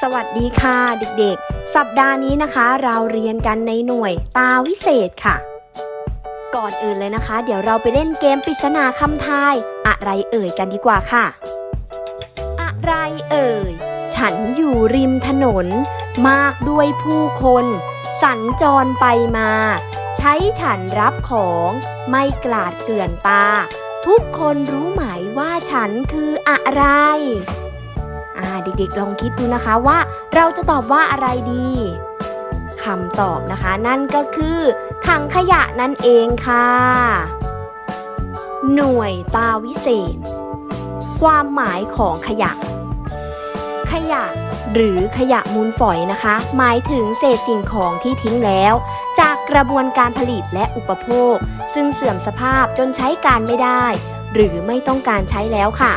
สวัสดีค่ะเด็กๆ สัปดาห์นี้นะคะ เราเรียนกันในหน่วยตาวิเศษค่ะ ก่อนอื่นเลยนะคะ เดี๋ยวเราไปเล่นเกมปริศนาคำทาย อะไรเอ่ยกันดีกว่าค่ะ อะไรเอ่ย ฉันอยู่ริมถนน มากด้วยผู้คน สัญจรไปมา ใช้ฉันรับของไม่กลาดเกลื่อนตา ทุกคนรู้ไหมว่าฉันคืออะไร ด็กๆลองคิดดูนะคะว่า เราจะตอบว่าอะไรดีคำตอบนะคะ นั่นก็คือถังขยะนั่นเองค่ะ หน่วยตาวิเศษ ความหมายของขยะ ขยะ หรือขยะมูลฝอยนะคะ หมายถึงเศษสิ่งของที่ทิ้งแล้ว จากกระบวนการผลิตและอุปโภค ซึ่งเสื่อมสภาพจนใช้การไม่ได้ หรือไม่ต้องการใช้แล้วค่ะ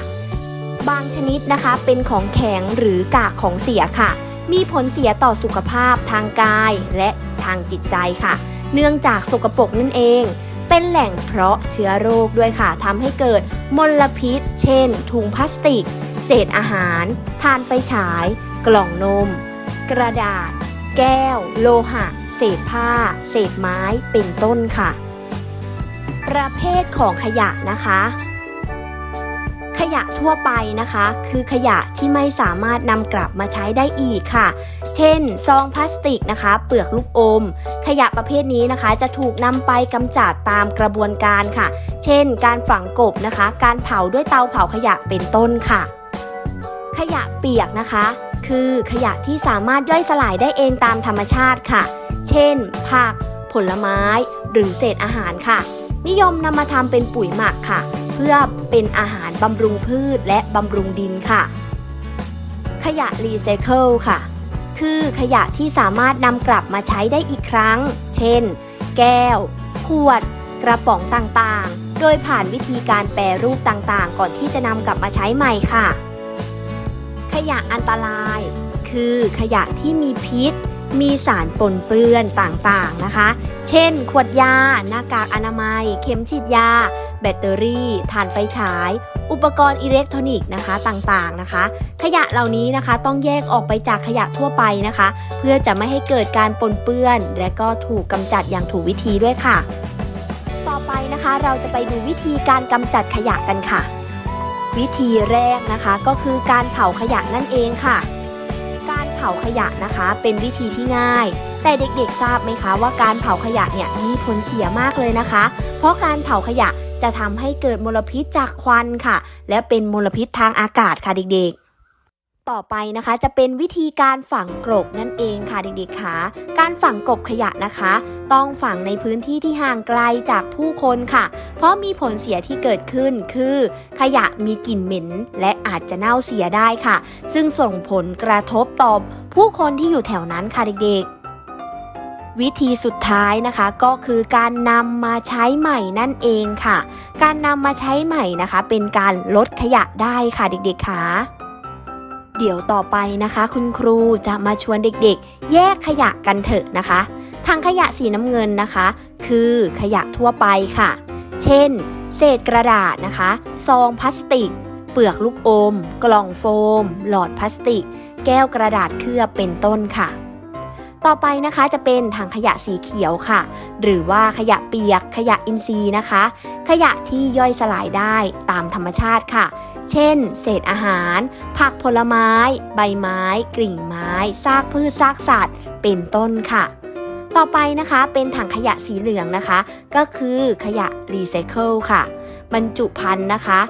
บางชนิดนะคะเป็นของแข็งหรือกากของเสียค่ะ มีผลเสียต่อสุขภาพทางกายและทางจิตใจค่ะ เนื่องจากสกปรกนั่นเอง เป็นแหล่งเพราะเชื้อโรคด้วยค่ะทำให้เกิดมลพิษ เช่น ถุงพลาสติก เศษอาหาร ทานไฟฉาย กล่องนม กระดาษ แก้ว โลหะ เศษผ้า เศษไม้เป็นต้นค่ะ ประเภทของขยะนะคะ ขยะทั่วไปนะคะ คือขยะที่ไม่สามารถนำกลับมาใช้ได้อีกค่ะ เช่น ซองพลาสติกนะคะ เปลือกลูกอม ขยะประเภทนี้นะคะ จะถูกนำไปกำจัดตามกระบวนการค่ะ เช่น การฝังกบนะคะ การเผาด้วยเตาเผาขยะเป็นต้นค่ะ ขยะเปียกนะคะ คือขยะที่สามารถย่อยสลายได้เองตามธรรมชาติค่ะ เช่น ผัก ผลไม้ หรือเศษอาหารค่ะ นิยมนำมาทำเป็นปุ๋ยหมักค่ะ พื่อเป็นอาหารบำรุงพืชและบำรุงดินค่ะ ขยะรีไซเคิลค่ะ คือขยะที่สามารถนำกลับมาใช้ได้อีกครั้ง เช่น แก้ว ขวด กระป๋องต่างๆ โดยผ่านวิธีการแปรรูปต่างๆ ก่อนที่จะนำกลับมาใช้ใหม่ค่ะ ขยะอันตราย คือขยะที่มีพิษ มีสารปนเปื้อนต่างๆนะคะ เช่น ขวดยา หน้ากากอนามัย เข็มฉีดยา แบตเตอรี่ถ่านไฟฉาย อุปกรณ์อิเล็กทรอนิกส์นะคะต่างๆนะคะ ขยะเหล่านี้นะคะต้องแยกออกไปจากขยะทั่วไปนะคะ เพื่อจะไม่ให้เกิดการปนเปื้อน และก็ถูกกำจัดอย่างถูกวิธีด้วยค่ะ ต่อไปนะคะเราจะไปดูวิธีการกำจัดขยะกันค่ะ วิธีแรกนะคะก็คือการเผาขยะนั่นเองค่ะ ผาขยะนะคะ เป็นวิธีที่ง่าย แต่เด็กๆทราบไหมคะ ว่าการเผาขยะเนี่ยมีผลเสียมากเลยนะคะ เพราะการเผาขยะจะทำให้เกิดมลพิษจากควันค่ะ และเป็นมลพิษทางอากาศค่ะเด็กๆ ต่อไปนะคะจะเป็นวิธีการฝังกลบนั่นเองค่ะเด็กๆค่ะการฝังกลบขยะนะคะ ต้องฝังในพื้นที่ที่ห่างไกลจากผู้คนค่ะ เพราะมีผลเสียที่เกิดขึ้นคือ ขยะมีกลิ่นเหม็น และอาจจะเน่าเสียได้ค่ะ ซึ่งส่งผลกระทบต่อผู้คนที่อยู่แถวนั้นค่ะเด็กๆวิธีสุดท้ายนะคะก็คือการนำมาใช้ใหม่นั่นเองค่ะ การนำมาใช้ใหม่นะคะ เป็นการลดขยะได้ค่ะเด็กๆค่ะ เดี๋ยวต่อไปนะคะ คุณครูจะมาชวนเด็กๆ แยกขยะกันเถอะนะคะ ทางขยะสีน้ำเงินนะคะ คือขยะทั่วไปค่ะ เช่น เศษกระดาษนะคะ ซองพลาสติก เปลือกลูกอม กล่องโฟม หลอดพลาสติก แก้วกระดาษเคลือบเป็นต้นค่ะ ต่อไปนะคะจะเป็นถังขยะสีเขียวค่ะ หรือว่าขยะเปียก ขยะอินทรีย์นะคะ ขยะที่ย่อยสลายได้ตามธรรมชาติค่ะ เช่น เศษอาหาร ผักผลไม้ ใบไม้ กลิ่งไม้ ซากพืชซากสัตว์ เป็นต้นค่ะ ต่อไปนะคะเป็นถังขยะสีเหลืองนะคะ ก็คือขยะรีไซเคิลค่ะ บรรจุภัณฑ์นะคะ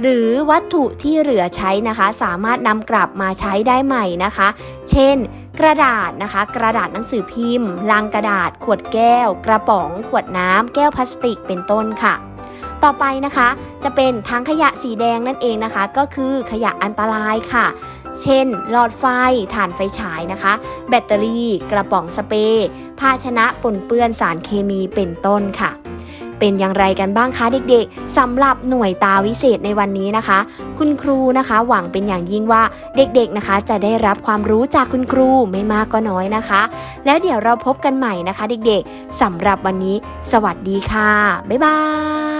หรือวัตถุที่เหลือใช้นะคะ สามารถนำกลับมาใช้ได้ใหม่นะคะ เช่น กระดาษนะคะ กระดาษหนังสือพิมพ์ ลังกระดาษ ขวดแก้ว กระป๋อง ขวดน้ำแก้วพลาสติกเป็นต้นค่ะ ต่อไปนะคะ จะเป็นทั้งขยะสีแดงนั่นเองนะคะ ก็คือขยะอันตรายค่ะ เช่น หลอดไฟถ่านไฟฉายนะคะ แบตเตอรี่ กระป๋องสเปรย์ภาชนะปนเปื้อนสารเคมีเป็นต้นค่ะเป็นอย่างไรกันบ้างคะเด็กๆสำหรับหน่วยตาวิเศษในวันนี้นะคะ คุณครูนะคะ หวังเป็นอย่างยิ่งว่าเด็กๆนะคะ จะได้รับความรู้จากคุณครูไม่มากก็น้อยนะคะ แล้วเดี๋ยวเราพบกันใหม่นะคะ เด็กๆสำหรับวันนี้ สวัสดีค่ะ บ๊ายบาย